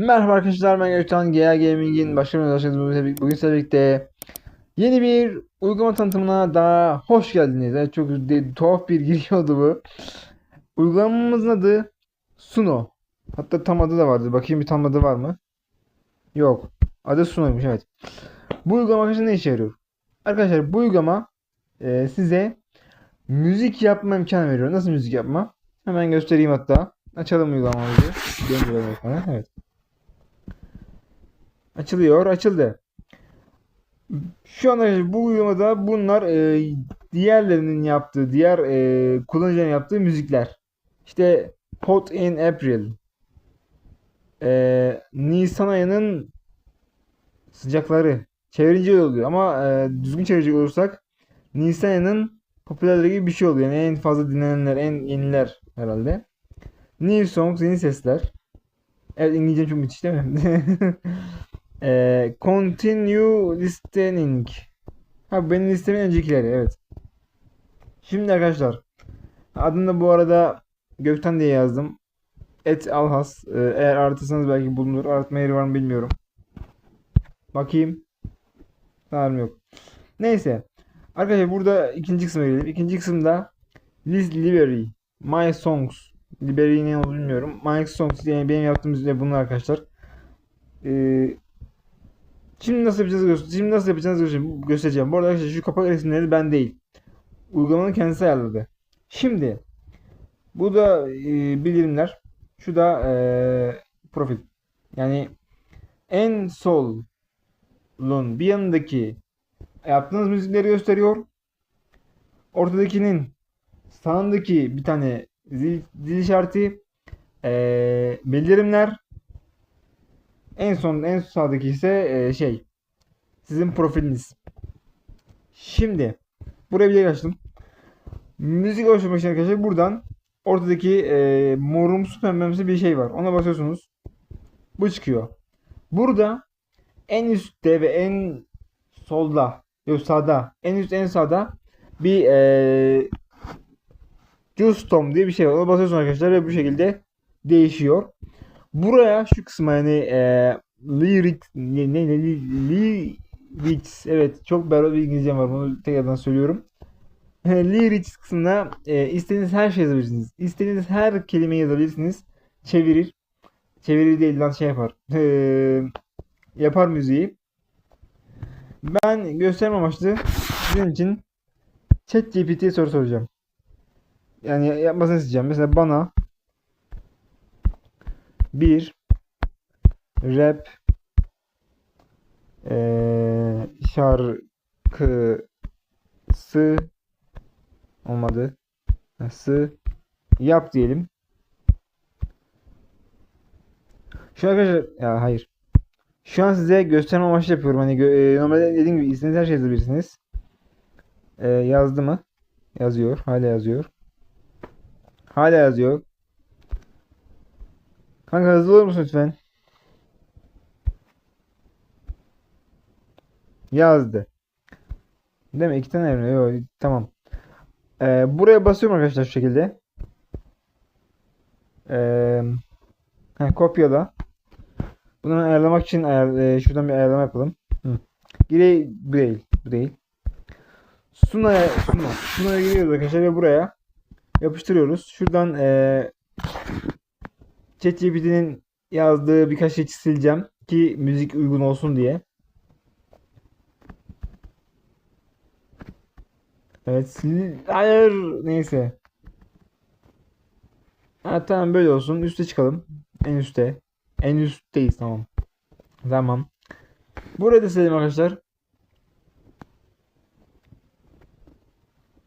Merhaba arkadaşlar ben Gökhan GA Gaming'in başkanı başkanı bugün sizlerle birlikte yeni bir uygulama tanıtımına daha hoş geldiniz. Evet, çok de, tuhaf bir giriş oldu bu. Uygulamamızın adı Suno. Hatta tam adı da vardı. Bakayım bir tam adı var mı? Yok. Adı Suno'ymuş evet. Bu uygulama arkadaşlar ne işe yarıyor? Arkadaşlar bu uygulama e, size müzik yapma imkanı veriyor. Nasıl müzik yapma? Hemen göstereyim hatta. Açalım uygulamamızı. Döndürelim ekranı. Evet. Açılıyor. Açıldı. Şu anda bu uygulamada bunlar e, diğerlerinin yaptığı, diğer e, kullanıcıların yaptığı müzikler. İşte Hot in April. E, Nisan ayının sıcakları. Çevirince oluyor ama e, düzgün çevirecek olursak Nisan ayının popülerleri gibi bir şey oluyor. Yani en fazla dinlenenler, en yeniler herhalde. New songs, yeni sesler. Evet İngilizcem çok müthiş değil mi? Eee, continue listening. Ha benim listemin öncekileri evet. Şimdi arkadaşlar adını da bu arada Gökten diye yazdım. Et Alhas. Ee, eğer aratırsanız belki bulunur. Aratma yeri var mı bilmiyorum. Bakayım. Tamam yok. Neyse. Arkadaşlar burada ikinci kısma gelelim. İkinci kısımda List Library. My Songs. Library ne olduğunu bilmiyorum. My Songs yani benim yaptığım müzikler bunlar arkadaşlar. Ee, Şimdi nasıl yapacağız göster Şimdi nasıl göstereceğim. göstereceğim. Bu arada arkadaşlar şu kapak resimleri ben değil. Uygulamanın kendisi ayarladı. Şimdi bu da e, bildirimler. Şu da e, profil. Yani en solun bir yanındaki yaptığınız müzikleri gösteriyor. Ortadakinin sağındaki bir tane zil, zil işareti e, bildirimler en son en sağdaki ise e, şey sizin profiliniz. Şimdi buraya bir yer açtım. Müzik oluşturmak için arkadaşlar buradan ortadaki e, morumsu pembemsi bir şey var. Ona basıyorsunuz. Bu çıkıyor. Burada en üstte ve en solda yok sağda en üst en sağda bir e, custom diye bir şey var. Ona basıyorsunuz arkadaşlar ve bu şekilde değişiyor. Buraya şu kısma yani e, lyric ne ne ne lyrics evet çok berbat bir İngilizcem var bunu tekrardan söylüyorum. lyrics kısmına e, istediğiniz her şey yazabilirsiniz. İstediğiniz her kelimeyi yazabilirsiniz. Çevirir. Çevirir değil lan şey yapar. E, yapar müziği. Ben gösterme amaçlı sizin için ChatGPT'ye soru soracağım. Yani yapmasını isteyeceğim. Mesela bana bir rap ee, şarkısı olmadı. Nasıl yap diyelim. Şu arkadaşlar ya hayır. Şu an size gösterme amaçlı yapıyorum. Hani e, normalde dediğim gibi istediğiniz her şey yazabilirsiniz. E, yazdı mı? Yazıyor. Hala yazıyor. Hala yazıyor. Kanka hızlı olur musun lütfen? Yazdı. Değil mi? İki tane evre. Yok, tamam. Ee, buraya basıyorum arkadaşlar şu şekilde. Ee, heh, kopyala. Bunu ayarlamak için ayar, e, şuradan bir ayarlama yapalım. Hı. Gire, bu değil. Bu değil. Suna'ya Suna. Suna'ya giriyoruz arkadaşlar ve buraya yapıştırıyoruz. Şuradan e, ChatGPT'nin yazdığı birkaç şey sileceğim ki müzik uygun olsun diye. Evet hayır neyse. Ha, tamam böyle olsun. Üste çıkalım. En üste. En üstteyiz tamam. Tamam. Burada silelim arkadaşlar.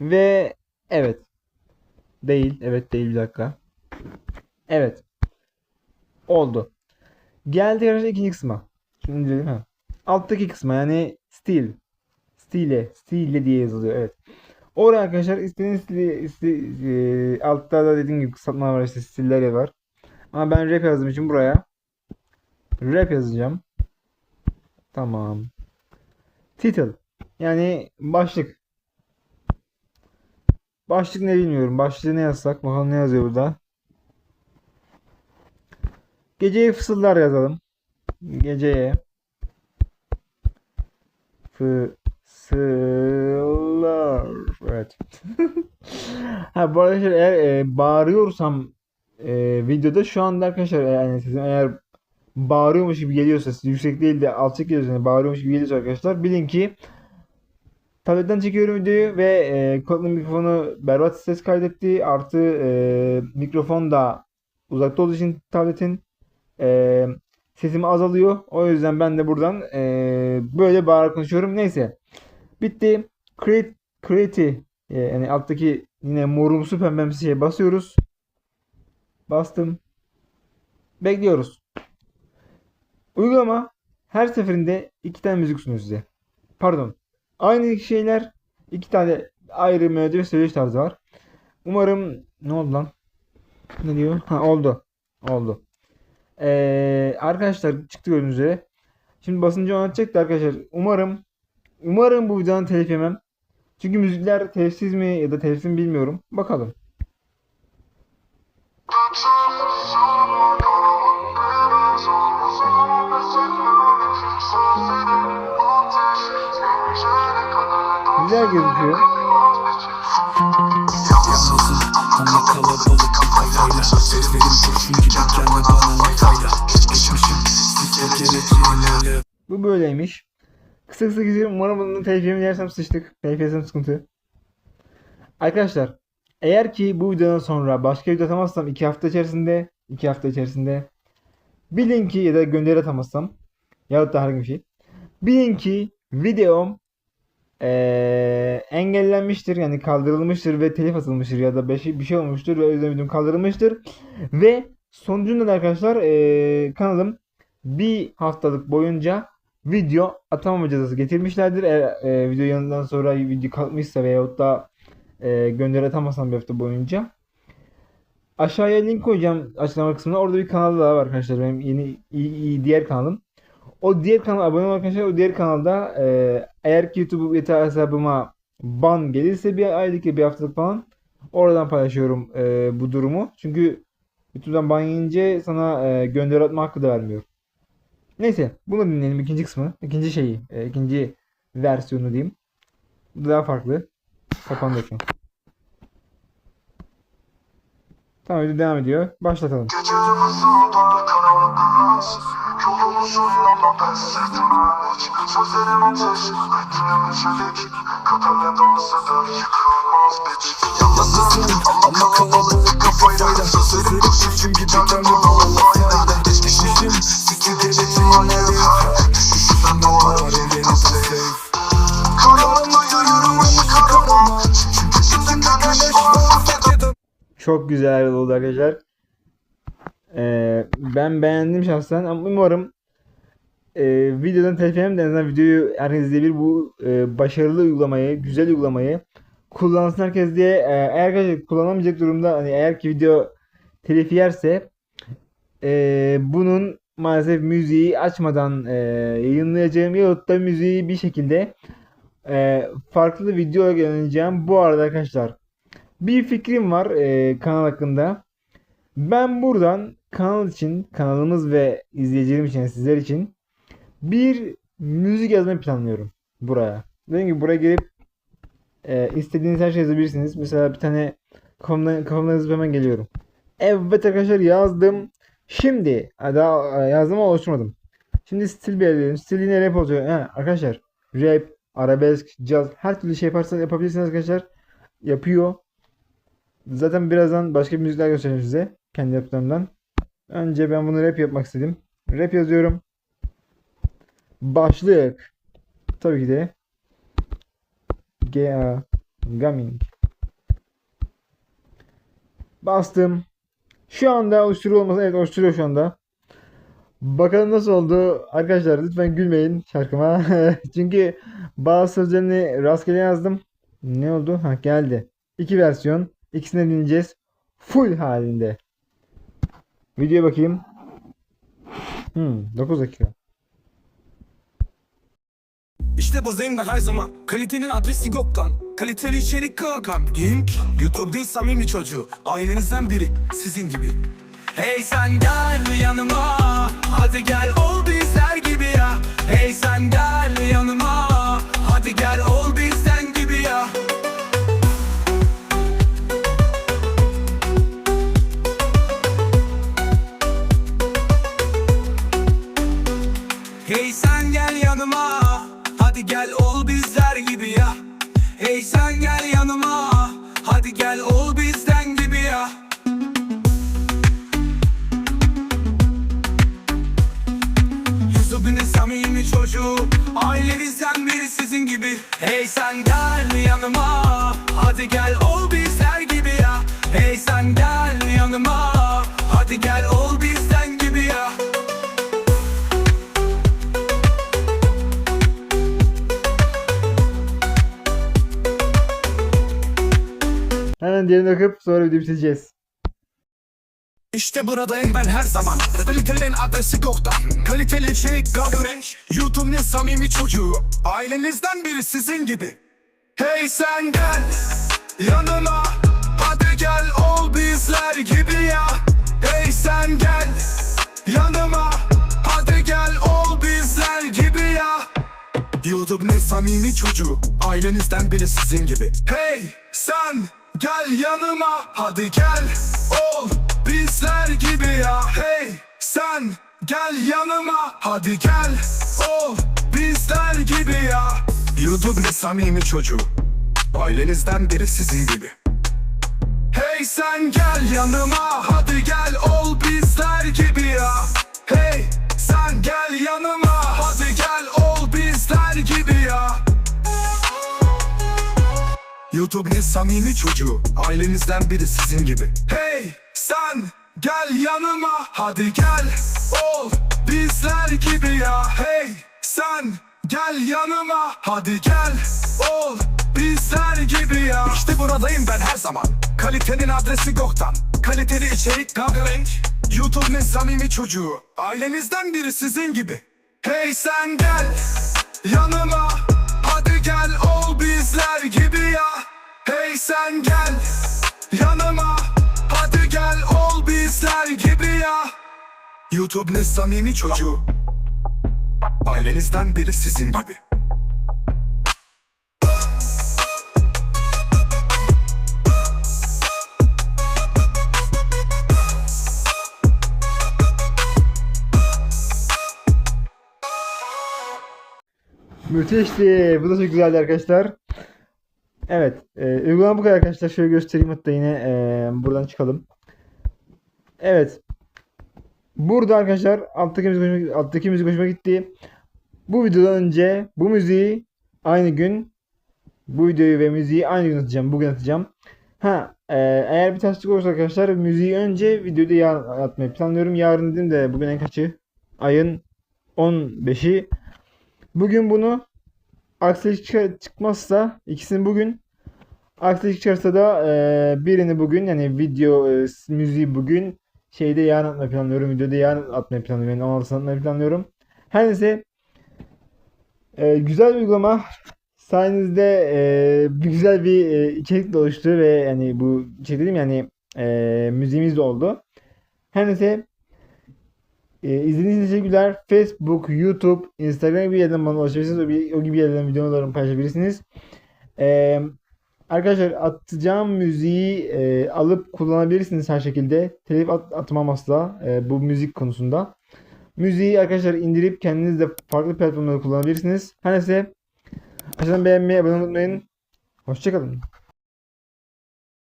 Ve evet. Değil. Evet değil bir dakika. Evet. Oldu. Geldi arkadaşlar ikinci kısma. Şimdi indirelim ha. Alttaki kısma yani stil. Stile. Stile diye yazılıyor. Evet. Oraya arkadaşlar istediğiniz stili, stili, e, altta da dediğim gibi kısaltma var işte stiller var. Ama ben rap yazdığım için buraya rap yazacağım. Tamam. Title. Yani başlık. Başlık ne bilmiyorum. Başlığı ne yazsak? Bakalım ne yazıyor burada. Geceye fısıldar yazalım. Geceye fısıldar. Evet. ha bu arkadaşlar eğer e, bağırıyorsam e, videoda şu anda arkadaşlar e, yani sizin eğer bağırıyormuş gibi geliyorsa siz yüksek değil de alçak geliyorsa yani bağırıyormuş gibi geliyorsa arkadaşlar bilin ki tabletten çekiyorum videoyu ve e, kulaklık mikrofonu berbat ses kaydetti artı e, mikrofon da uzakta olduğu için tabletin e, sesim azalıyor. O yüzden ben de buradan e, böyle bağırarak konuşuyorum. Neyse. Bitti. Create, create e, yani alttaki yine morumsu pembemsi şeye basıyoruz. Bastım. Bekliyoruz. Uygulama her seferinde iki tane müzik sunuyor size. Pardon. Aynı şeyler iki tane ayrı melodi ve söyleyiş tarzı var. Umarım ne oldu lan? Ne diyor? Ha oldu. Oldu. Ee, arkadaşlar çıktı gördüğünüz üzere. Şimdi basınca anlatacaktı arkadaşlar. Umarım umarım bu videodan telif yemem. Çünkü müzikler telifsiz mi ya da telifsiz mi bilmiyorum. Bakalım. Güzel gözüküyor. Ama kalabalık kafayla Sözlerim kurşun gibi gelme bana laylayla Geçmişim sikerkeletlerle Bu böyleymiş. Kısa kısa gidiyorum. Umarım bunun telif yersem sıçtık. Yersem sıkıntı. Arkadaşlar eğer ki bu videodan sonra başka video atamazsam 2 hafta içerisinde 2 hafta içerisinde bilin ki ya da gönderi atamazsam ya da herhangi bir şey bilin ki videom eee, engellenmiştir yani kaldırılmıştır ve telif atılmıştır ya da bir şey, şey olmuştur ve o videom kaldırılmıştır ve sonucunda da arkadaşlar eee, kanalım bir haftalık boyunca video atamama cezası getirmişlerdir. Eğer e, video yanından sonra video kalkmışsa veyahut da e, gönderi atamazsam bir hafta boyunca. Aşağıya link koyacağım açıklama kısmına. Orada bir kanal daha var arkadaşlar. Benim yeni iyi, iyi diğer kanalım. O diğer kanala abone olun arkadaşlar. O diğer kanalda e, eğer ki YouTube yatağı hesabıma ban gelirse bir aylık ya bir haftalık falan oradan paylaşıyorum e, bu durumu. Çünkü YouTube'dan ban yiyince sana e, gönderi atma hakkı da vermiyor. Neyse bunu dinleyelim ikinci kısmı. ikinci şeyi. e, ikinci versiyonu diyeyim. Bu daha farklı. Kapandı ekran. Tamam video devam ediyor. Başlatalım. Karanlık Yolumuzun yolunda ben sırtıma Sözlerimin taşı, bekleme çelik Kaderle dans eder yıkılmaz biç Yalnızım ama kalabalık kafayla Sözlerim gibi gelme bana laylayla Geçmişim sikirdelim alev Düşüşünden doğar ellerini sev Karanlıkta Çok güzel oldu arkadaşlar. Ee, ben beğendim şahsen ama umarım e, videodan telif yemem de videoyu herkes izleyebilir. Bu e, başarılı uygulamayı, güzel uygulamayı kullansın herkes diye. E, eğer arkadaşlar kullanamayacak durumda hani eğer ki video telif yerse e, bunun maalesef müziği açmadan e, yayınlayacağım yahut da müziği bir şekilde e, farklı video olarak yayınlayacağım. Bu arada arkadaşlar bir fikrim var e, kanal hakkında. Ben buradan kanal için, kanalımız ve izleyicilerim için, sizler için bir müzik yazmayı planlıyorum buraya. Dediğim gibi buraya gelip e, istediğiniz her şeyi yazabilirsiniz. Mesela bir tane kafamdan, kafamdan yazıp hemen geliyorum. Evet arkadaşlar yazdım. Şimdi daha e, yazdım ama oluşturmadım. Şimdi stil belirleyelim. Stil yine rap olacak. Ha, arkadaşlar rap, arabesk, caz her türlü şey yaparsanız yapabilirsiniz arkadaşlar. Yapıyor. Zaten birazdan başka bir müzikler göstereceğim size. Kendi yaptığımdan. Önce ben bunu rap yapmak istedim. Rap yazıyorum. Başlık. Tabii ki de. G.A. Gaming. Bastım. Şu anda oluşturuyor olması. Evet oluşturuyor şu anda. Bakalım nasıl oldu. Arkadaşlar lütfen gülmeyin şarkıma. Çünkü bazı sözlerini rastgele yazdım. Ne oldu? Ha geldi. İki versiyon. İkisini dinleyeceğiz. Full halinde. Videoya bakayım. Hmm, 9 dakika. İşte buradayım ben her zaman. Kalitenin adresi Gok'tan Kaliteli içerik Kakan Link YouTube değil samimi çocuğu. Ailenizden biri. Sizin gibi. Hey sen gel yanıma. Hadi gel ol bizler gibi ya. Hey sen gel yanıma. Hadi gel ol bizden Hadi gel ol bizler gibi ya. Hey sen gel yanıma. Hadi gel ol bizden gibi ya. Hemen diğerini okup sonra videoyu bitireceğiz. İşte buradayım ben her zaman. Kalitelerin adresi Gok'ta. Kaliteli içerik Gagrenk YouTube'un samimi çocuğu. Ailenizden biri sizin gibi. Hey sen gel yanıma Hadi gel ol bizler gibi ya. Hey sen gel. Yanıma Hadi gel ol bizler gibi ya. YouTube'un samimi çocuğu Ailenizden biri sizin gibi. Hey sen gel yanıma Hadi gel ol bizler gibi ya. Hey sen gel yanıma Hadi gel ol bizler gibi ya. YouTube'un samimi çocuğu Ailenizden biri sizin gibi. Hey sen gel yanıma Hadi gel ol bizler gibi ya. Hey sen gel yanıma Hadi gel ol bizler gibi ya. YouTube'un samimi çocuğu Ailenizden biri sizin gibi. Hey sen gel yanıma Hadi gel ol bizler gibi ya. Hey sen gel yanıma Hadi gel ol bizler gibi ya. İşte buradayım ben her zaman. Kalitenin adresi Gok'tan Kaliteli içerik Gagrenk YouTube'un samimi çocuğu. Ailenizden biri sizin gibi. Hey sen gel. Yanıma. Hadi gel ol bizler gibi ya. Hey sen gel. Yanıma. Hadi gel ol bizler gibi ya. YouTube'un samimi çocuğu. Ailenizden biri sizin gibi Müthişti. Bu da çok güzeldi arkadaşlar. Evet. E, uygulama bu kadar arkadaşlar. Şöyle göstereyim hatta yine e, buradan çıkalım. Evet. Burada arkadaşlar alttaki müzik hoşuma, alttaki müzik hoşuma gitti. Bu videodan önce bu müziği aynı gün bu videoyu ve müziği aynı gün atacağım. Bugün atacağım. Ha, e, eğer bir terslik olursa arkadaşlar müziği önce videoyu da yarın atmayı planlıyorum. Yarın dedim de bugün en kaçı? Ayın 15'i. Bugün bunu aksilik çıkar- çıkmazsa ikisini bugün aksilik çıkarsa da e, birini bugün yani video e, müziği bugün şeyde yarın atmayı planlıyorum. Videoda yarın atmayı planlıyorum. Yani 16'sını atmayı planlıyorum. Her neyse e, güzel bir uygulama. Sayenizde e, güzel bir e, içerik oluştu ve yani bu şey dedim yani e, müziğimiz de oldu. Her neyse e, izlediğiniz için teşekkürler. Facebook, YouTube, Instagram gibi yerden bana ulaşabilirsiniz. O, gibi yerlerden videolarımı paylaşabilirsiniz. E, arkadaşlar atacağım müziği e, alıp kullanabilirsiniz her şekilde. Telif at, atmam asla e, bu müzik konusunda. Müziği arkadaşlar indirip kendiniz de farklı platformlarda kullanabilirsiniz. Her neyse aşağıdan beğenmeyi, abone olmayı unutmayın. Hoşçakalın.